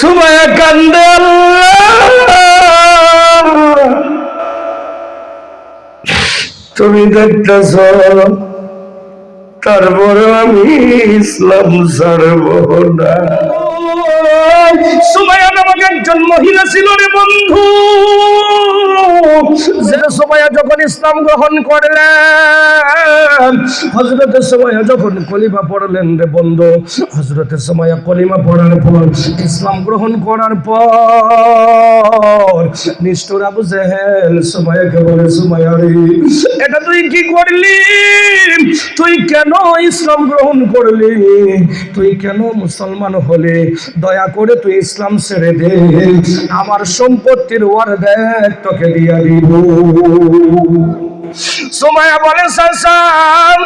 সুমায়া কান্দে তুমি দেখতেছ, তারপরে আমি ইসলাম ছাড়ব না। সুমাইয়া নামক একজন মহিলা ছিল রে বন্ধু। যে সুমাইয়া যখন ইসলাম গ্রহণ করলেন হজরতের সুমাইয়া যখন কলিমা পড়লেন রে বন্ধু হজরতের সুমাইয়া কলিমা পড়ার পর, ইসলাম গ্রহণ করার পর, নিষ্ঠুর আবু জেহেল সুমাইয়াকে বলে সুমাইয়া রে এটা তুই কি করলি? তুই কেন ইসলাম গ্রহণ করলি? তুই কেন মুসলমান হলে? দয়া করে তুই ইসলাম ছেড়ে দে। আমার সম্পত্তির ওয়ার দেখ তোকে দিয়া দিব। সুমাইয়া বলে সাসাম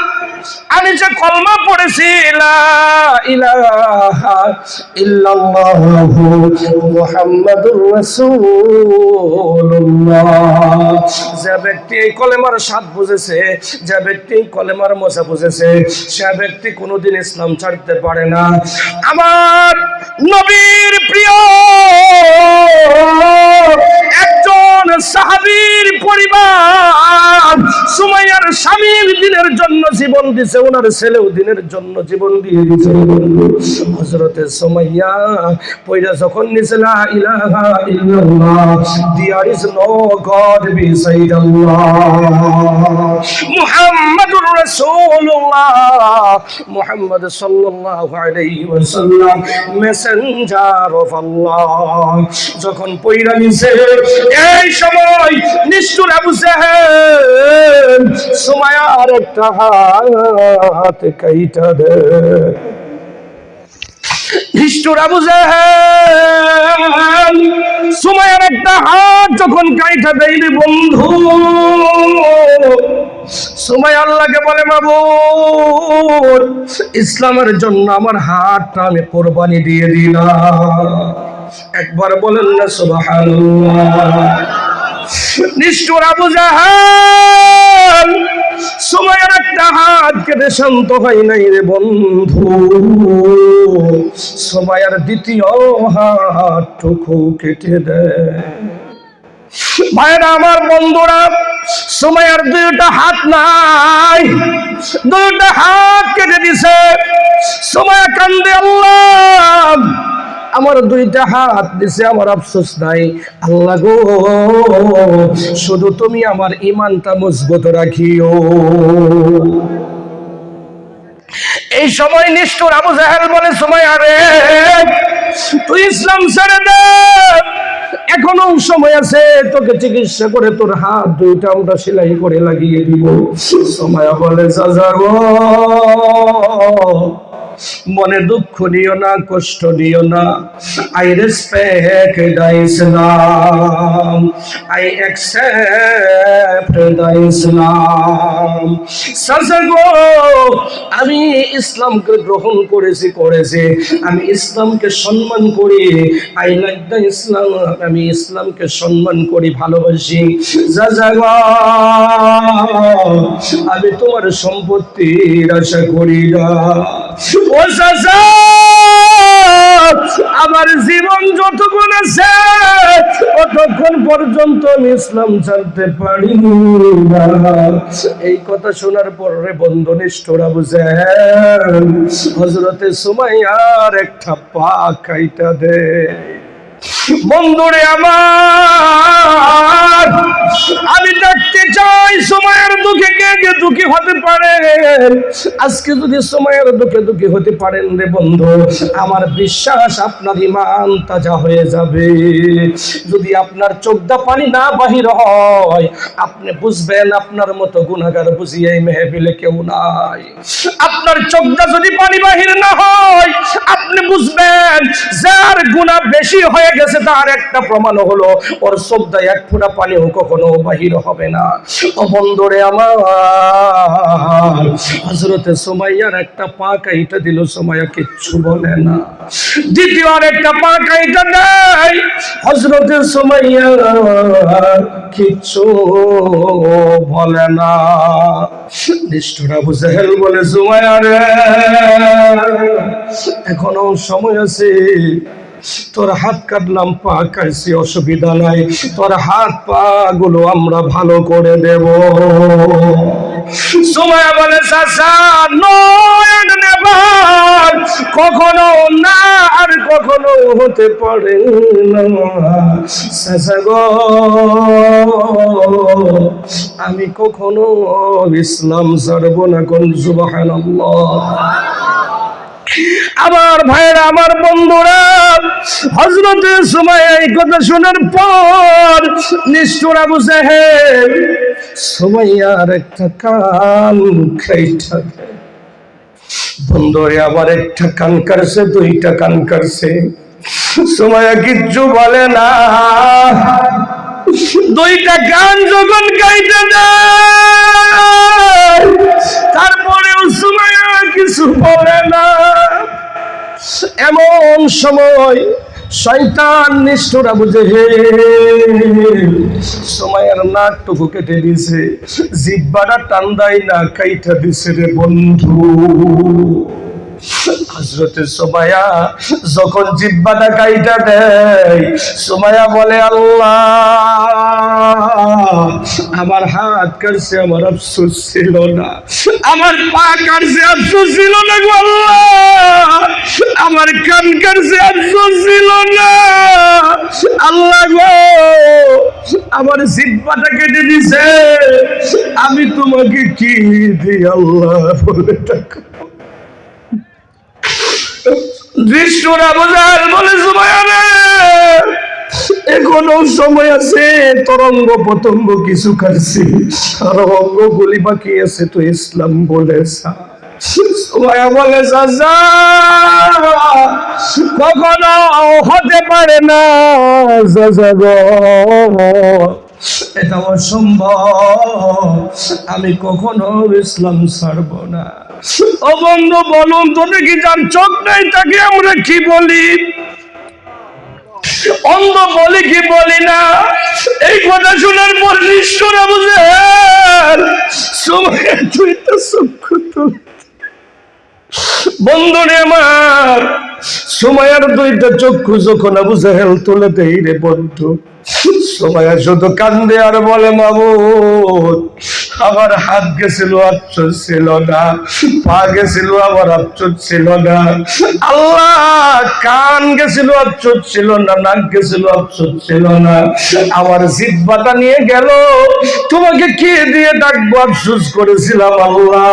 আমি যে কলমা পড়েছি যে ব্যক্তি কলেমার স্বাদ বুঝেছে, যে ব্যক্তি কলেমার বুঝেছে, সে ব্যক্তি কোনোদিন ইসলাম ছাড়তে পারে না। আমার নবীর প্রিয় একজন সাহাবীর পরিবার। সুমাইয়ার স্বামীর দিনের জন্য জীবন দিছে ওনার ছেলেও দিনের জন্য জীবন দিয়ে দিছে। হজরতে সুমাইয়া পয়রা যখন নিছে ইলাহা ইল্লাল্লাহ there is no god Allah মুহাম্মাদুর যখন পইরা নিছে এই সময় নিষ্ঠুর জাহেল সুমায়ার একটা হাত কাইটা দে আবু জাহেল সুমায়ার একটা হাত যখন কাইটা দেয় রে বন্ধু। সময় আল্লাহকে বলে মাবুর ইসলামের জন্য আমার হাতটা আমি কোরবানি দিয়ে দিলাম। একবার বলেন না, সুবহানাল্লাহ। নিষ্ঠুর আবু জাহাল সময়ের একটা হাত কেটে শান্ত হয় নাই রে বন্ধু। সময়ের দ্বিতীয় হাতটুকু কেটে দেয় ভাইরা আমার বন্ধুরা, সময়ের দুইটা হাত নাই। দুইটা হাত কেটে দিছে। সময় কান্দে আল্লাহ। আমার দুইটা হাত দিছে, আমার আফসোস নাই। আল্লাহ গো, শুধু তুমি আমার ইমানটা মজবুত রাখিও। এই সময় নিষ্ঠুর আবু জাহেল বলে সময় আরে তুই ইসলাম ছেড়ে দে। এখনও সময় আছে, তোকে চিকিৎসা করে তোর হাত দুইটা আমরা সেলাই করে লাগিয়ে দিব। সময় বলে গো। মনে দুঃখ নিও না, কষ্ট নিও না। I respect the Islam I accept the Islam চাচা গো, আমি ইসলামকে গ্রহণ করেছি করেছি। আমি ইসলামকে সম্মান করি। আই লাইক দ্য ইসলাম আমি ইসলামকে সম্মান করি, ভালোবাসি। যা আমি তোমার সম্পত্তির আশা করি না। ও আমার জীবন যতক্ষণ আছে, অতক্ষণ পর্যন্ত আমি ইসলাম জানতে পারি এই কথা শোনার পরে বন্ধু নিষ্ঠরা বুঝে হজরতে সুমাইয়ার একটা পা খাইটা দে। বন্ধুরে আমার, আমি দেখতে চাই সময়ের দুঃখে কে কে দুঃখী হতে পারে। আজকে যদি সময়ের দুঃখে দুঃখী হতে পারেন রে বন্ধু, আমার বিশ্বাস আপনার ইমান তাজা হয়ে যাবে। যদি আপনার চোখদা পানি না বাহির হয়, আপনি বুঝবেন আপনার মতো গুণাগার বুঝিয়ে মেহবিলে কেউ নাই। আপনার চোখদা যদি পানি বাহির না হয়, আপনি বুঝবেন যার গুণা বেশি হয়ে গেছে তার একটা প্রমাণ হলো, ওর শ্রদ্ধায় এক ফোঁটা পানিও কখনো বাহির হবে না। বন্ধুরে আমার হজরতে সোমাইয়ার একটা পা কাইটা দিল, সোমাইয়া কিচ্ছু বলে না। দ্বিতীয় আর একটা পা কাইটা দেয় হজরতে সোমাইয়া কিচ্ছু বলে না। নিষ্ঠুরা বুঝেল বলে, সোমাইয়া রে, এখনও সময় আছে তোর হাত কাটলাম পা কাটছি, অসুবিধা নাই। তোর হাত পা গুলো আমরা ভালো করে দেব। সময় বলে কখনো না, আর কখনো হতে পারে আমি কখনো ইসলাম ছাড়বো না কোন সুবহানাল্লাহ। আমার ভাইরা আমার বন্ধুরা হজরতের সময় এই কথা শোনার পর নিষ্ঠুর আবু সাহেব সময়ার একটা কান খাইটা বন্ধুরে আবার একটা কান কাটছে, দুইটা কান কাটছে। সময়া কিচ্ছু বলে না। দুইটা গান যখন গাইতে দেয়, তারপরেও সময়া কিছু বলে না। এমন সময় শয়তান নিষ্ঠুরা বুঝে, হে, সময়ের নাকটুকু কেটে দিছে জিব্বাটা টান্দাই না কাইটা দিছে রে বন্ধু। হজরতে সোমায়া যখন জিব্বাটা কাইটা দেয় সোমায়া বলে, আল্লাহ, আমার হাত কাটছে, আমার আফসোস ছিল না। আমার পা কাটছে, আফসোস ছিল না গো আল্লাহ। আমার কান কাটছে আফসোস ছিল না। আল্লাহ গো, আমার জিব্বাটা কেটে দিছে। আমি তোমাকে কি দিই, আল্লাহ বলে বলে এখনও সময় আছে, তরঙ্গ পতঙ্গ কিছু কাটছি। আর অঙ্গগুলি বাকি আছে তো ইসলাম বলে বলে কখনো হতে পারে না এটা অসম্ভব। আমি কখনো ইসলাম ছাড়ব না। ও বন্ধু, বলুন তো দেখি যার চোখ নাই তাকে আমরা কি বলি? অন্ধ বলি কি বলি না? এই কথা শোনার পর নিষ্ঠরা বুঝে সময় তুই তো চক্ষু তুল বন্ধুরে আমার সময়ের দুইটা চক্ষু যখন আবু জাহেল তুলে দেই রে বন্ধু। সময় শুধু কান্দে আর বলে মাবুদ আমার হাত গেছিল, আফসোস ছিল না। পা গেছিল, আমার আফসোস ছিল না। আল্লাহ, কান গেছিল, আফসোস ছিল না, নাক গেছিল, আফসোস ছিল না। আমার জিব্বাটা নিয়ে গেল, তোমাকে কে দিয়ে ডাকবো? আফসোস করেছিলাম আল্লাহ।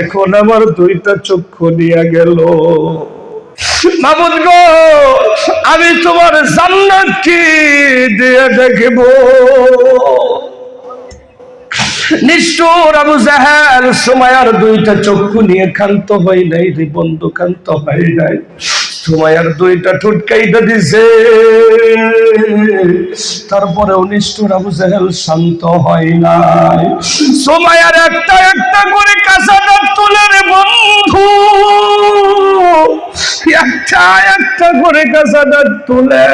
এখন আমার দুইটা চক্ষু নিয়ে গেল। মাবুদ গো, আমি তোমার জান্নাত কি দিয়ে দেখব? নিষ্ঠুর আবু জাহেল সময়ার দুইটা চক্ষু নিয়ে ক্ষান্ত হয় নাই রে, বন্ধু, ক্ষান্ত হয় নাই। সময়ার দুইটা ঠুটকাইটা দিছে। তারপরেও নিষ্ঠুর আবু জাহেল শান্ত হয় নাই। সময়ার একটা একটা করে কাঁচা দাঁত তুলে রে বন্ধু। একটা একটা করে কাঁচা দাঁত তুলে।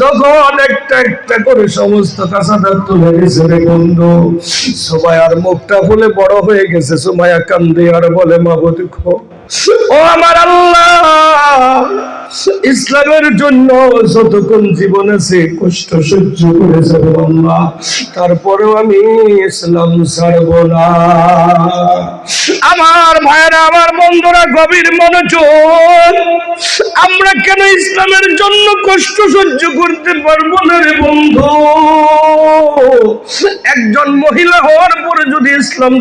যখন একটা একটা করে সমস্ত কাঁচাদার তুলে গেছে রে বন্ধু। সোমায়ার মুখটা ফুলে বড় হয়ে গেছে। সোমায়া কান্দে আর বলে, মা দেখো ও আমার আল্লাহ ইসলামের জন্য যতক্ষণ জীবন আছে কষ্ট সহ্য করে যাব আল্লাহ, তারপরেও আমি ইসলাম ছাড়ব না। আমার ভাইরা আমার বন্ধুরা, গভীর মনোযোগ। আমরা কেন ইসলামের জন্য কষ্ট সহ্য করতে পারব না রে বন্ধু? একজন মহিলা হওয়ার পরে যদি ইসলাম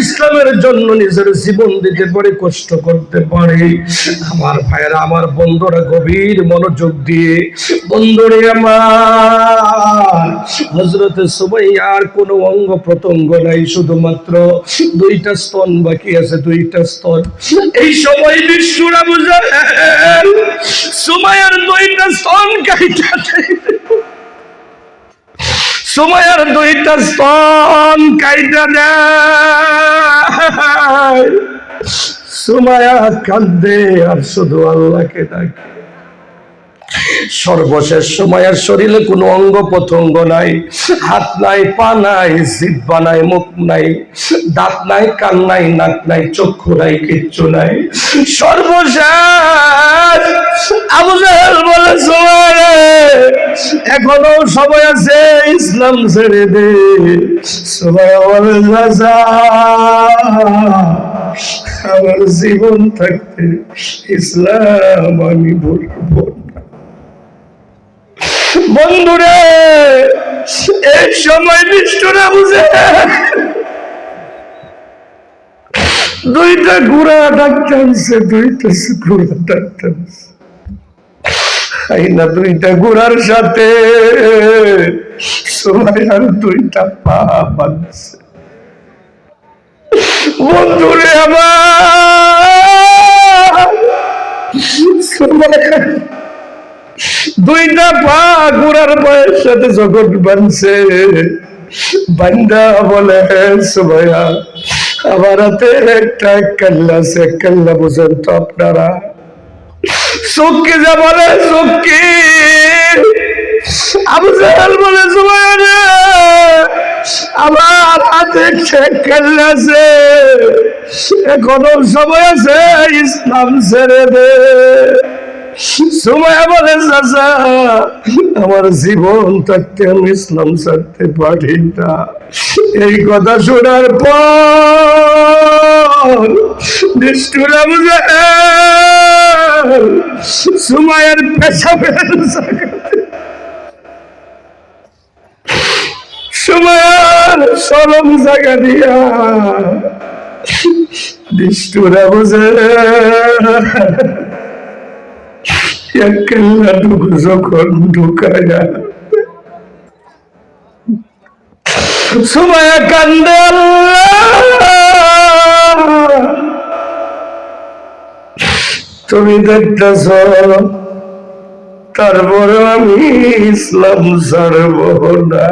ইসলামের জন্য নিজের জীবন দিতে পারে, কষ্ট করতে পারে। আমার ভাইয়েরা, আমার বন্ধুরা গভীর মনোযোগ দিয়ে, বন্ধুরে আমার হজরতে সবাই আর কোনো অঙ্গ প্রত্যঙ্গ নাই, শুধুমাত্র দুইটা স্তন বাকি আছে, দুইটা স্তন। এই সময় বিষ্ণুরা বুঝে সময়ের দুইটা স্তন কাইটা সময়ের দুইটা স্তন কাইটা দেয়। সুমায়া কান্দে আর শুধু আল্লাহকে ডাকে। সর্বশেষ সময়ের শরীরে কোনো অঙ্গ প্রত্যঙ্গ নাই। হাত নাই, পা নাই, জিব্বা নাই, মুখ নাই, দাঁত নাই, কান নাই, নাক নাই, চক্ষু নাই, কিচ্ছু নাই। সর্বশেষ আবু জাহেল বলে এখনও সময় আছে ইসলাম ছেড়ে দে। সময় বলে আমার জীবন থাকতে ইসলাম আমি বলব না। বন্ধুরে, এই সময় নিষ্ঠুরা বুঝে। দুইটা ঘোড়া ডাক্তারছে দুইটা ঘোড়া ডাক্তারছে না দুইটা ঘোড়ার সাথে দুইটা পা বাঁধছে। বন্ধুরে আমার সবাই দুইটা পা ঘোড়ার বয়ের সাথে জগৎ বানছে। বান্দা বলে সুমাইয়া, আমার হাতে একটা কাল্লা আছে, কাল্লা বুঝেন তো আপনারা। সুখী যা বলে সুখী আবু জাহাল বলে, সুমাইয়া রে, আমার হাতে আছে। এখনও সময় আছে, ইসলাম ছেড়ে দে। সময় বলে চাচা আমার জীবন থাকতে আমি ইসলাম ছাড়তে পারি না। এই কথা শোনার পর নিষ্ঠুরা বুঝে সময়ের পেছাবের সময়ের সরম জায়গা দিয়া নিষ্ঠুরা বুঝে একলা ঢুক যখন ঢুকায়া সময় কান্দে। তুমি দেখতেছ তারপরে আমি ইসলাম ছাড়ব না